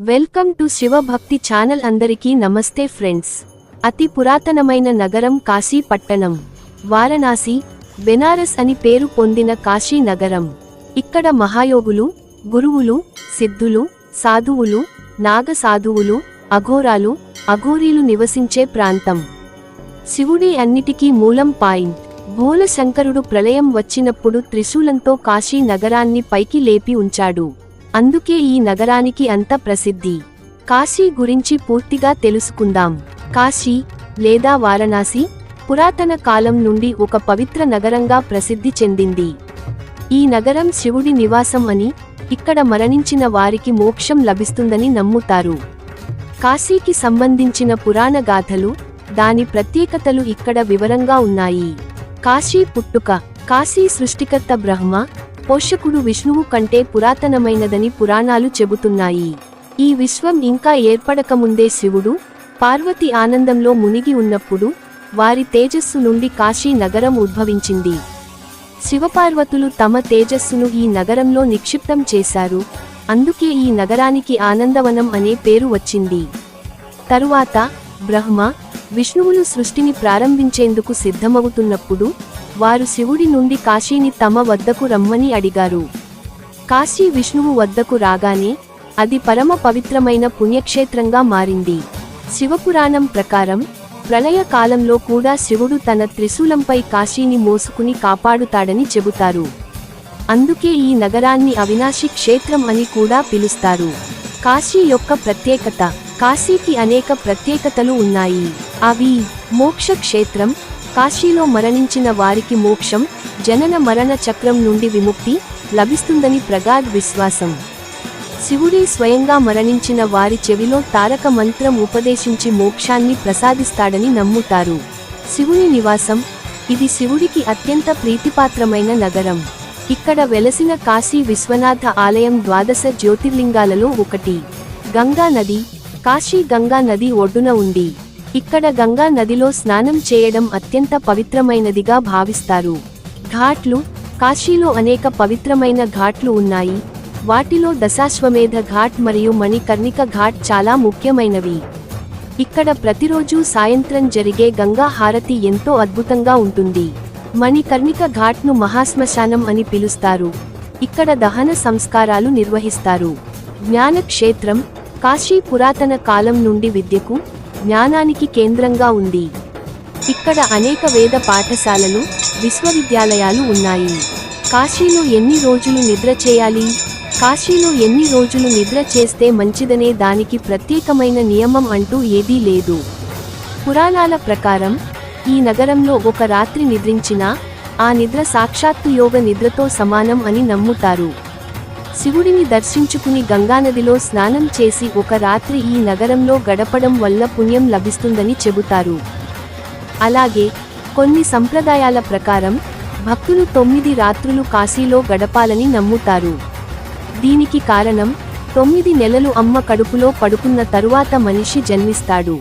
Welcome to శివభక్తి channel అందరికీ నమస్తే friends. అతి పురాతనమైన నగరం కాశీ పట్టణం వారణాసి బెనారస్ అని పేరు పొందిన కాశీ నగరం. ఇక్కడ మహాయోగులు గురువులు సిద్ధులు సాధువులు నాగ సాధువులు అఘోరాలు అఘోరీలు నివసించే ప్రాంతం. శివుడి అన్నిటికీ మూలం పాయింట్. భోలశంకరుడు ప్రళయం వచ్చినప్పుడు త్రిశూలంతో కాశీ నగరాన్ని పైకి లేపి ఉంచాడు. అందుకే ఈ నగరానికి అంత ప్రసిద్ధి. కాశీ గురించి పూర్తిగా తెలుసుకుందాం. కాశీ లేదా వారణాసి పురాతన కాలం నుండి ఒక పవిత్ర నగరంగా ప్రసిద్ధి చెందింది. ఈ నగరం శివుడి నివాసం అని ఇక్కడ మరణించిన వారికి మోక్షం లభిస్తుందని నమ్ముతారు. కాశీకి సంబంధించిన పురాణ గాథలు దాని ప్రత్యేకతలు ఇక్కడ వివరంగా ఉన్నాయి. కాశీ పుట్టుక కాశీ సృష్టికర్త బ్రహ్మ పోషకుడు విష్ణువు కంటే పురాతనమైనదని పురాణాలు చెబుతున్నాయి. ఈ విశ్వం ఇంకా ఏర్పడకముందే శివుడు పార్వతి ఆనందంలో మునిగి ఉన్నప్పుడు వారి తేజస్సు నుండి కాశీ నగరం ఉద్భవించింది. శివపార్వతులు తమ తేజస్సును ఈ నగరంలో నిక్షిప్తం చేశారు. అందుకే ఈ నగరానికి ఆనందవనం అనే పేరు వచ్చింది. తరువాత బ్రహ్మ విష్ణువులు సృష్టిని ప్రారంభించేందుకు సిద్ధమవుతున్నప్పుడు వారు శివుడి నుండి కాశీని తమ వద్దకు రమ్మని అడిగారు. కాశీ విష్ణువు వద్దకు రాగానే అది పరమ పవిత్రమైన పుణ్యక్షేత్రంగా మారింది. శివపురాణం ప్రకారం ప్రళయ కాలంలో కూడా శివుడు తన త్రిశూలంపై కాశీని మోసుకుని కాపాడుతాడని చెబుతారు. అందుకే ఈ నగరాన్ని అవినాశి క్షేత్రం అని కూడా పిలుస్తారు. కాశీ యొక్క ప్రత్యేకత కాశీకి అనేక ప్రత్యేకతలు ఉన్నాయి. అవి మోక్ష క్షేత్రం కాశీలో మరణించిన వారికి మోక్షం జనన మరణ చక్రం నుండి విముక్తి లభిస్తుందని ప్రగాఢ్ విశ్వాసం. శివుడే స్వయంగా మరణించిన వారి చెవిలో తారక మంత్రం ఉపదేశించి మోక్షాన్ని ప్రసాదిస్తాడని నమ్ముతారు. శివుని నివాసం ఇది శివుడికి అత్యంత ప్రీతిపాత్రమైన నగరం. ఇక్కడ వెలసిన కాశీ విశ్వనాథ ఆలయం ద్వాదశ జ్యోతిర్లింగాలలో ఒకటి. గంగా నది కాశీ గంగా నది ఒడ్డున ఉంది. ఇక్కడ గంగా నదిలో స్నానం చేయడం అత్యంత పవిత్రమైనదిగా భావిస్తారు. ఘాట్లు కాశీలో అనేక పవిత్రమైన ఘాట్లు ఉన్నాయి. వాటిలో దశాశ్వమేధ ఘాట్ మరియు మణికర్ణిక ఘాట్ చాలా ముఖ్యమైనవి. ఇక్కడ ప్రతిరోజు సాయంత్రం జరిగే గంగా హారతి ఎంతో అద్భుతంగా ఉంటుంది. మణికర్ణిక ఘాట్ను మహాశ్మశానం అని పిలుస్తారు. ఇక్కడ దహన సంస్కారాలు నిర్వహిస్తారు. జ్ఞానక్షేత్రం కాశీ పురాతన కాలం నుండి విద్యకు జ్ఞానానికి కేంద్రంగా ఉంది. ఇక్కడ అనేక వేద పాఠశాలలు విశ్వవిద్యాలయాలు ఉన్నాయి. కాశీలో ఎన్ని రోజులు నిద్ర చేయాలి? కాశీలో ఎన్ని రోజులు నిద్ర చేస్తే మంచిదనే దానికి ప్రత్యేకమైన నియమం అంటూ ఏదీ లేదు. పురాణాల ప్రకారం ఈ నగరంలో ఒక రాత్రి నిద్రించినా ఆ నిద్ర సాక్షాత్తు యోగ నిద్రతో సమానం అని నమ్ముతారు. శివుడిని దర్శించుకుని గంగానదిలో స్నానం చేసి ఒక రాత్రి ఈ నగరంలో గడపడం వల్ల పుణ్యం లభిస్తుందని చెబుతారు. అలాగే కొన్ని సంప్రదాయాల ప్రకారం భక్తులు తొమ్మిది రాత్రులు కాశీలో గడపాలని నమ్ముతారు. దీనికి కారణం తొమ్మిది నెలలు అమ్మ కడుపులో పడుకున్న తరువాత మనిషి జన్మిస్తాడు.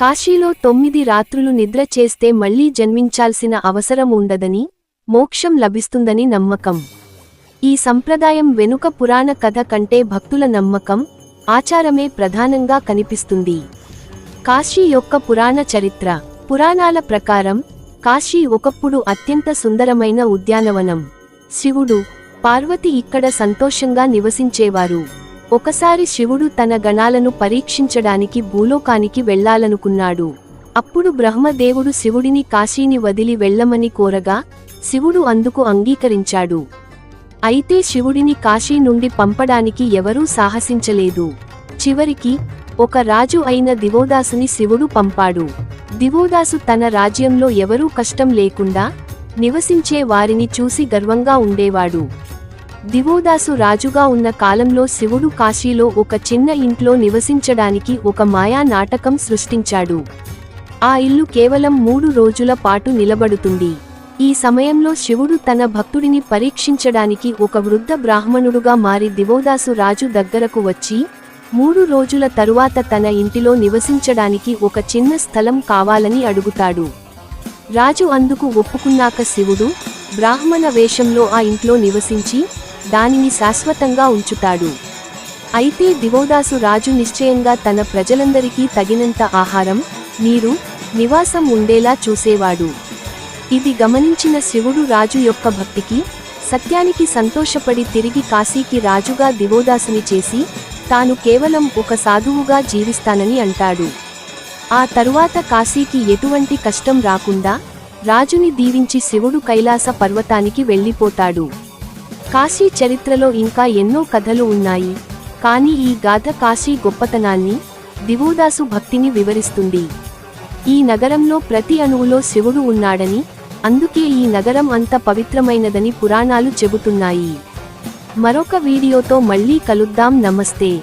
కాశీలో తొమ్మిది రాత్రులు నిద్ర చేస్తే మళ్ళీ జన్మించాల్సిన అవసరం ఉండదని మోక్షం లభిస్తుందని నమ్మకం. ఈ సంప్రదాయం వెనుక పురాణ కథ కంటే భక్తుల నమ్మకం ఆచారమే ప్రధానంగా కనిపిస్తుంది. కాశీ యొక్క పురాణ చరిత్ర పురాణాల ప్రకారం కాశీ ఒకప్పుడు అత్యంత సుందరమైన ఉద్యానవనం. శివుడు పార్వతి ఇక్కడ సంతోషంగా నివసించేవారు. ఒకసారి శివుడు తన గణాలను పరీక్షించడానికి భూలోకానికి వెళ్ళాలనుకున్నాడు. అప్పుడు బ్రహ్మదేవుడు శివుడిని కాశీని వదిలి వెళ్ళమని కోరగా శివుడు అందుకు అంగీకరించాడు. అయితే శివుడిని కాశీ నుండి పంపడానికి ఎవరూ సాహసించలేదు. చివరికి ఒక రాజు అయిన దివోదాసుని శివుడు పంపాడు. దివోదాసు తన రాజ్యంలో ఎవరూ కష్టం లేకుండా నివసించే వారిని చూసి గర్వంగా ఉండేవాడు. దివోదాసు రాజుగా ఉన్న కాలంలో శివుడు కాశీలో ఒక చిన్న ఇంట్లో నివసించడానికి ఒక మాయా నాటకం సృష్టించాడు. ఆ ఇల్లు కేవలం మూడు రోజుల పాటు నిలబడుతుంది. ఈ సమయంలో శివుడు తన భక్తుడిని పరీక్షించడానికి ఒక వృద్ధ బ్రాహ్మణుడుగా మారి దివోదాసు రాజు దగ్గరకు వచ్చి మూడు రోజుల తరువాత తన ఇంటిలో నివసించడానికి ఒక చిన్న స్థలం కావాలని అడుగుతాడు. రాజు అందుకు ఒప్పుకున్నాక శివుడు బ్రాహ్మణ వేషంలో ఆ ఇంట్లో నివసించి దానిని శాశ్వతంగా ఉంచుతాడు. అయితే దివోదాసు రాజు నిశ్చయంగా తన ప్రజలందరికీ తగినంత ఆహారం నీరు నివాసం ఉండేలా చూసేవాడు. ఇది గమనించిన శివుడు రాజు యొక్క భక్తికి సత్యానికి సంతోషపడి తిరిగి కాశీకి రాజుగా దివోదాసుని చేసి తాను కేవలం ఒక సాధువుగా జీవిస్తానని అంటాడు. ఆ తరువాత కాశీకి ఎటువంటి కష్టం రాకుండా రాజుని దీవించి శివుడు కైలాస పర్వతానికి వెళ్ళిపోతాడు. కాశీ చరిత్రలో ఇంకా ఎన్నో కథలు ఉన్నాయి కానీ ఈ గాథ కాశీ గొప్పతనాన్ని దివోదాసు భక్తిని వివరిస్తుంది. ఈ నగరంలో ప్రతి అణువులో శివుడు ఉన్నాడని అందుకే ఈ నగరం అంత పవిత్రమైనదని పురాణాలు చెబుతున్నాయి. మరొక వీడియోతో మళ్ళీ కలుద్దాం. నమస్తే.